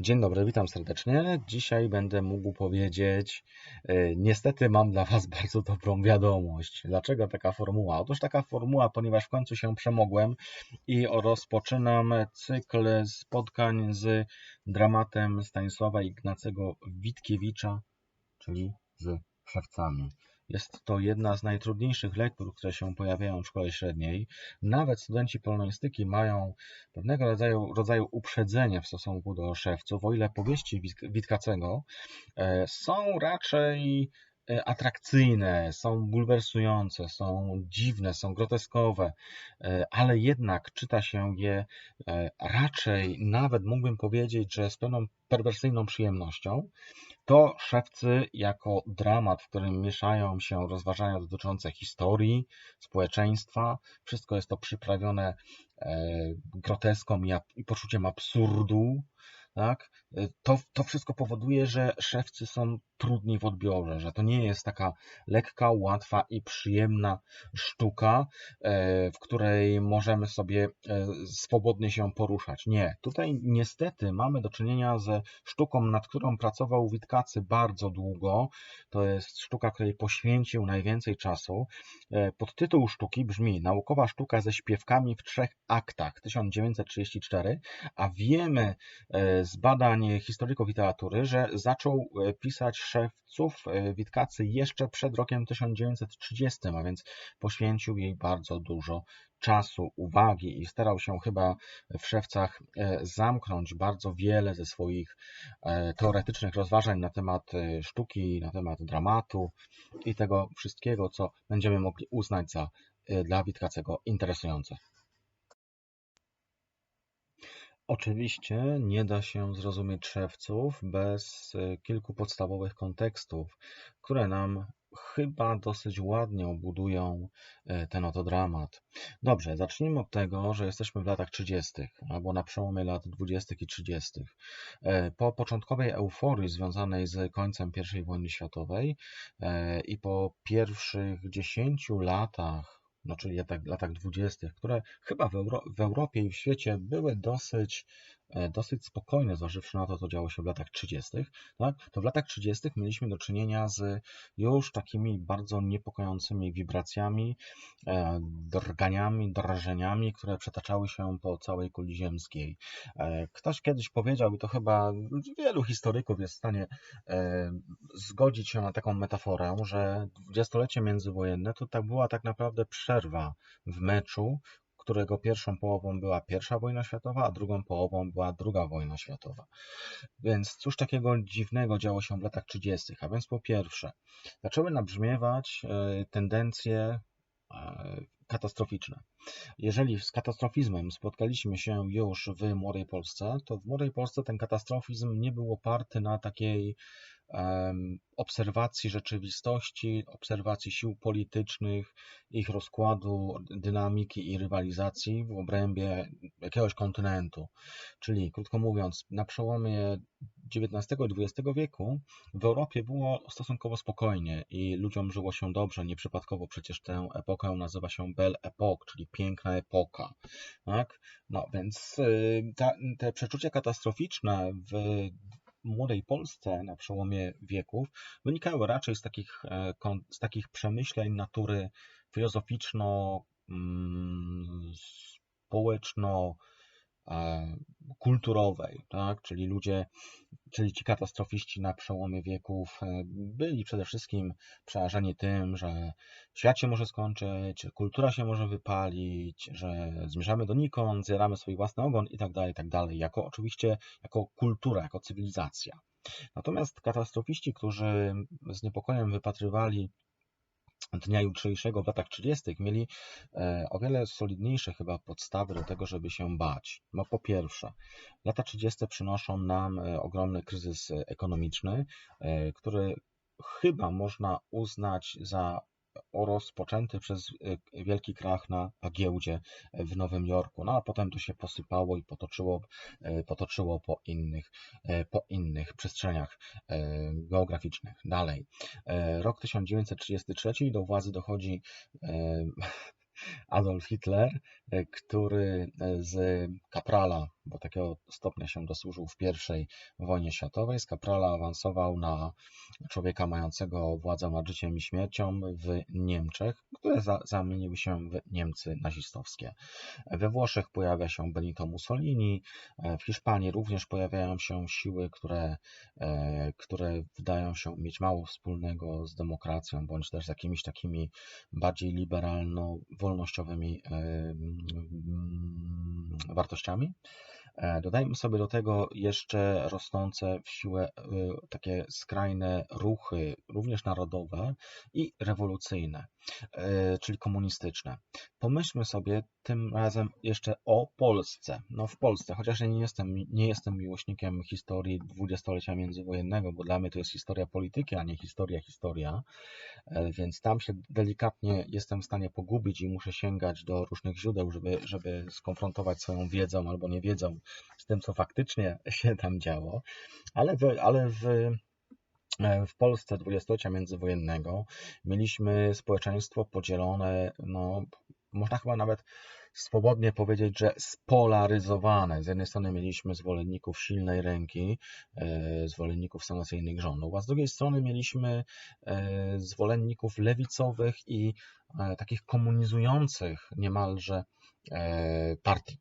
Dzień dobry, witam serdecznie. Dzisiaj będę mógł powiedzieć, e, niestety mam dla Was bardzo dobrą wiadomość. Dlaczego taka formuła? Otóż taka formuła, ponieważ w końcu się przemogłem i rozpoczynam cykl spotkań z dramatem Stanisława Ignacego Witkiewicza, czyli z szewcami. Jest to jedna z najtrudniejszych lektur, które się pojawiają w szkole średniej. Nawet studenci polonistyki mają pewnego rodzaju, rodzaju uprzedzenie w stosunku do szewców, o ile powieści Witkacego e, są raczej atrakcyjne, są bulwersujące, są dziwne, są groteskowe, e, ale jednak czyta się je raczej, nawet mógłbym powiedzieć, że z pewną perwersyjną przyjemnością. To Szewcy jako dramat, w którym mieszają się rozważania dotyczące historii, społeczeństwa. Wszystko jest to przyprawione e, groteską i poczuciem absurdu. Tak? E, to, to wszystko powoduje, że szewcy są trudni w odbiorze, że to nie jest taka lekka, łatwa i przyjemna sztuka, e, w której możemy sobie e, swobodnie się poruszać. Nie, tutaj niestety mamy do czynienia ze sztuką, nad którą pracował Witkacy bardzo długo. To jest sztuka, której poświęcił najwięcej czasu. Podtytuł sztuki brzmi Naukowa sztuka ze śpiewkami w trzech aktach 1934, a wiemy z badań historyków literatury, że zaczął pisać szewców e, Witkacy jeszcze przed rokiem 1930, a więc poświęcił jej bardzo dużo czasu, uwagi i starał się chyba w szewcach e, zamknąć bardzo wiele ze swoich e, teoretycznych rozważań na temat sztuki, na temat dramatu i tego wszystkiego, co będziemy mogli uznać za dla Witkacego interesujące. Oczywiście nie da się zrozumieć szewców bez e, kilku podstawowych kontekstów, które nam chyba dosyć ładnie obudują e, ten oto dramat. Dobrze, zacznijmy od tego, że jesteśmy w latach 30., albo na przełomie lat 20. i 30. E, po początkowej euforii związanej z końcem I wojny światowej i po pierwszych 10 latach no czyli latach, latach 20., które chyba w, Euro w Europie i w świecie były dosyć dosyć spokojne, zważywszy na to, co działo się w latach 30., tak, to w latach 30. mieliśmy do czynienia z już takimi bardzo niepokojącymi wibracjami, e, drganiami, drażeniami, które przetaczały się po całej kuli ziemskiej. E, ktoś kiedyś powiedział, i to chyba wielu historyków jest w stanie zgodzić się na taką metaforę, że dwudziestolecie międzywojenne to tak była tak naprawdę przerwa w meczu, którego pierwszą połową była pierwsza wojna światowa, a drugą połową była druga wojna światowa. Więc cóż takiego dziwnego działo się w latach 30. A więc po pierwsze, zaczęły nabrzmiewać e, tendencje e, katastroficzne. Jeżeli z katastrofizmem spotkaliśmy się już w Młodej Polsce, to w Młodej Polsce ten katastrofizm nie był oparty na takiej obserwacji rzeczywistości, obserwacji sił politycznych, ich rozkładu, dynamiki i rywalizacji w obrębie jakiegoś kontynentu. Czyli, krótko mówiąc, na przełomie XIX i XX wieku w Europie było stosunkowo spokojnie i ludziom żyło się dobrze. Nieprzypadkowo przecież tę epokę nazywa się Belle Époque, czyli piękna epoka. Tak? No więc y, ta, te przeczucia katastroficzne w młodej Polsce na przełomie wieków wynikały raczej z takich, e, z takich przemyśleń natury filozoficzno, mm, kulturowej, tak? czyli ludzie, czyli ci katastrofiści na przełomie wieków e, byli przede wszystkim przerażeni tym, że świat się może skończyć, kultura się może wypalić, że zmierzamy donikąd, zjadamy swój własny ogon i tak dalej, tak dalej, jako oczywiście jako kultura, jako cywilizacja. Natomiast katastrofiści, którzy z niepokojem wypatrywali dnia jutrzejszego w latach 30. mieli e, o wiele solidniejsze chyba podstawy do tego, żeby się bać. No po pierwsze, lata 30. przynoszą nam e, ogromny kryzys ekonomiczny, e, który chyba można uznać za rozpoczęty przez e, wielki krach na giełdzie w Nowym Jorku. No a potem to się posypało i potoczyło, e, potoczyło po innych, e, po innych przestrzeniach geograficznych. Dalej. Rok 1933 do władzy dochodzi Adolf Hitler, który z kaprala bo takiego stopnia się dosłużył w I wojnie światowej. Z kaprala awansował na człowieka mającego władzę nad życiem i śmiercią w Niemczech, które za, zamieniły się w Niemcy nazistowskie. We Włoszech pojawia się Benito Mussolini, w Hiszpanii również pojawiają się siły, które, e, które wydają się mieć mało wspólnego z demokracją, bądź też z jakimiś takimi bardziej liberalno-wolnościowymi e, mm, wartościami. E, dodajmy sobie do tego jeszcze rosnące w siłę takie skrajne ruchy, również narodowe i rewolucyjne. E, czyli komunistyczne. Pomyślmy sobie tym razem jeszcze o Polsce. No w Polsce, chociaż ja nie jestem, nie jestem miłośnikiem historii dwudziestolecia międzywojennego, bo dla mnie to jest historia polityki, a nie historia historia, e, więc tam się delikatnie jestem w stanie pogubić i muszę sięgać do różnych źródeł, żeby, żeby skonfrontować swoją wiedzą albo niewiedzą z tym, co faktycznie się tam działo, ale w, ale w E, w Polsce dwudziestolecia międzywojennego mieliśmy społeczeństwo podzielone, no, można chyba nawet swobodnie powiedzieć, że spolaryzowane. Z jednej strony mieliśmy zwolenników silnej ręki, e, zwolenników sanacyjnych rządów, a z drugiej strony mieliśmy e, zwolenników lewicowych i takich komunizujących niemalże partii.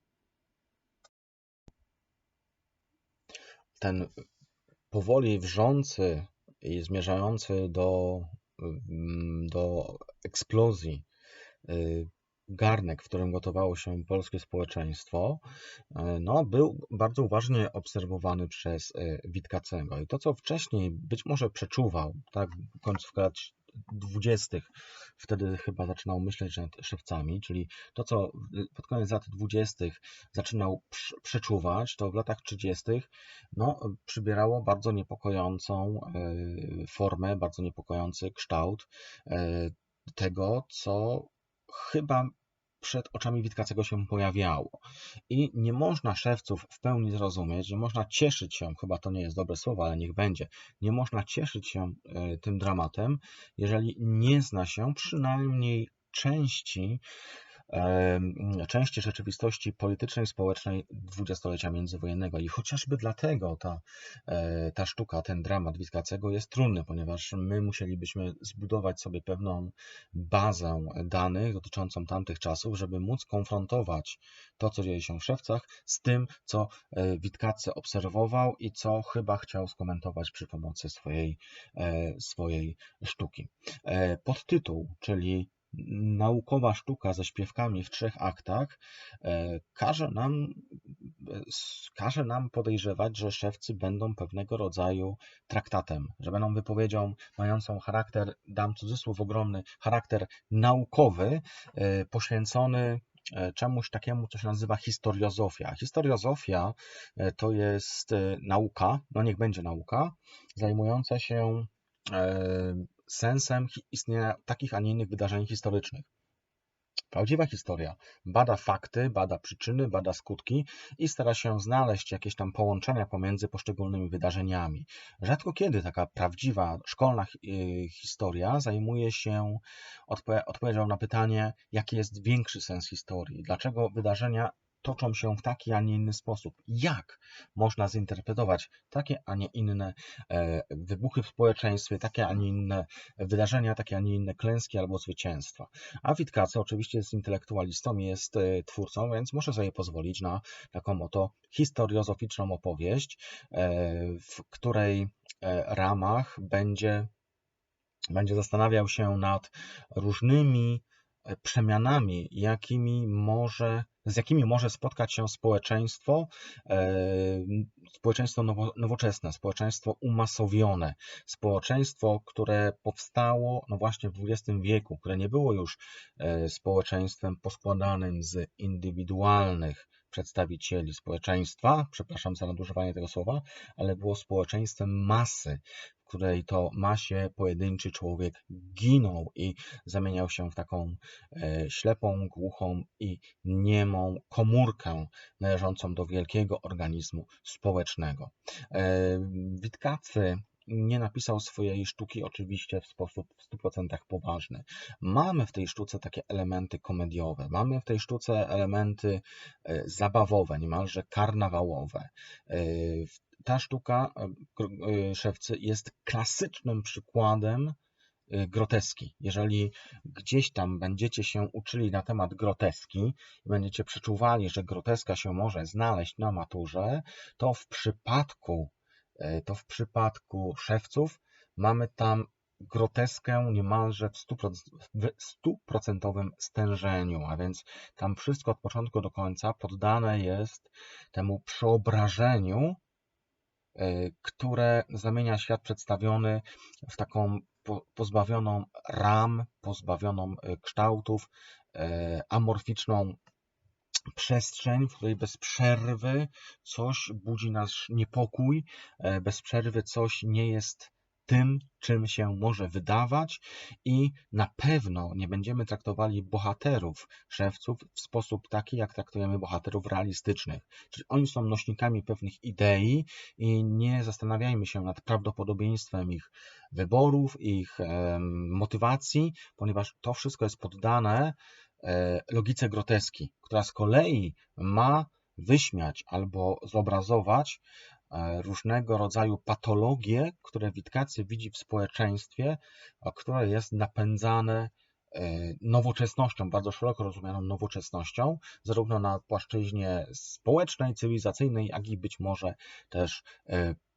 ten powoli wrzący i zmierzający do, mm, do eksplozji y, garnek, w którym gotowało się polskie społeczeństwo, y, no, był bardzo uważnie obserwowany przez y, Witkacego. I to, co wcześniej być może przeczuwał, tak, końcówka 20. Wtedy chyba zaczynał myśleć nad szewcami, czyli to, co pod koniec lat 20. zaczynał przeczuwać, to w latach 30. No, przybierało bardzo niepokojącą e, formę, bardzo niepokojący kształt e, tego, co chyba przed oczami Witkacego się pojawiało. I nie można szewców w pełni zrozumieć, nie można cieszyć się, chyba to nie jest dobre słowo, ale niech będzie, nie można cieszyć się e, tym dramatem, jeżeli nie zna się przynajmniej części części rzeczywistości politycznej, społecznej dwudziestolecia międzywojennego. I chociażby dlatego ta, e, ta sztuka, ten dramat Witkacego jest trudny, ponieważ my musielibyśmy zbudować sobie pewną bazę danych dotyczącą tamtych czasów, żeby móc konfrontować to, co dzieje się w Szewcach, z tym, co e, Witkacy obserwował i co chyba chciał skomentować przy pomocy swojej, e, swojej sztuki. Podtytuł, czyli naukowa sztuka ze śpiewkami w trzech aktach e, każe nam, e, każe nam podejrzewać, że szewcy będą pewnego rodzaju traktatem, że będą wypowiedzią mającą charakter, dam cudzysłów ogromny, charakter naukowy, e, poświęcony czemuś takiemu, co się nazywa historiozofia. Historiozofia to jest nauka, no niech będzie nauka, zajmująca się sensem istnienia takich, a nie innych wydarzeń historycznych. Prawdziwa historia bada fakty, bada przyczyny, bada skutki i stara się znaleźć jakieś tam połączenia pomiędzy poszczególnymi wydarzeniami. Rzadko kiedy taka prawdziwa szkolna y, historia zajmuje się odpowiedzią na pytanie, jaki jest większy sens historii, dlaczego wydarzenia toczą się w taki, a nie inny sposób. Jak można zinterpretować takie, a nie inne e, wybuchy w społeczeństwie, takie, a nie inne wydarzenia, takie, a nie inne klęski albo zwycięstwa. A Witkacy oczywiście jest intelektualistą, jest e, twórcą, więc muszę sobie pozwolić na taką oto historiozoficzną opowieść, e, w której ramach będzie, będzie zastanawiał się nad różnymi przemianami, jakimi może, z jakimi może spotkać się społeczeństwo, e, społeczeństwo nowoczesne, społeczeństwo umasowione, społeczeństwo, które powstało no właśnie w XX wieku, które nie było już e, społeczeństwem poskładanym z indywidualnych przedstawicieli społeczeństwa, przepraszam za nadużywanie tego słowa, ale było społeczeństwem masy, której to masie pojedynczy człowiek ginął i zamieniał się w taką e, ślepą, głuchą i niemą komórkę należącą do wielkiego organizmu społecznego. E, Witkacy nie napisał swojej sztuki oczywiście w sposób w 100% poważny. Mamy w tej sztuce takie elementy komediowe, mamy w tej sztuce elementy e, zabawowe, niemalże karnawałowe. E, ta sztuka e, szewcy jest klasycznym przykładem groteski. Jeżeli gdzieś tam będziecie się uczyli na temat groteski i będziecie przeczuwali, że groteska się może znaleźć na maturze, to w przypadku to w przypadku szewców mamy tam groteskę niemalże w stuprocentowym stężeniu, a więc tam wszystko od początku do końca poddane jest temu przeobrażeniu, e, które zamienia świat przedstawiony w taką pozbawioną ram, pozbawioną e, kształtów, amorficzną przestrzeń, w której bez przerwy coś budzi nasz niepokój, e, bez przerwy coś nie jest tym, czym się może wydawać, i na pewno nie będziemy traktowali bohaterów szewców w sposób taki, jak traktujemy bohaterów realistycznych. Czyli oni są nośnikami pewnych idei i nie zastanawiajmy się nad prawdopodobieństwem ich wyborów, ich motywacji, ponieważ to wszystko jest poddane E, logice groteski, która z kolei ma wyśmiać albo zobrazować e, różnego rodzaju patologie, które Witkacy widzi w społeczeństwie, a które jest napędzane e, nowoczesnością, bardzo szeroko rozumianą nowoczesnością, zarówno na płaszczyźnie społecznej, cywilizacyjnej, jak i być może też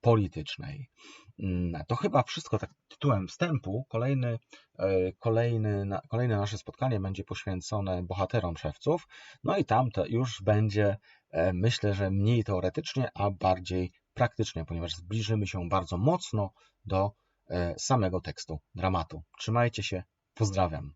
politycznej. Mm, to chyba wszystko tak tytułem wstępu. Kolejny, e, kolejny, kolejne nasze spotkanie będzie poświęcone bohaterom szewców. No i tam to już będzie, e, myślę, że mniej teoretycznie, a bardziej praktycznie, ponieważ zbliżymy się bardzo mocno do e, samego tekstu dramatu. Trzymajcie się, pozdrawiam.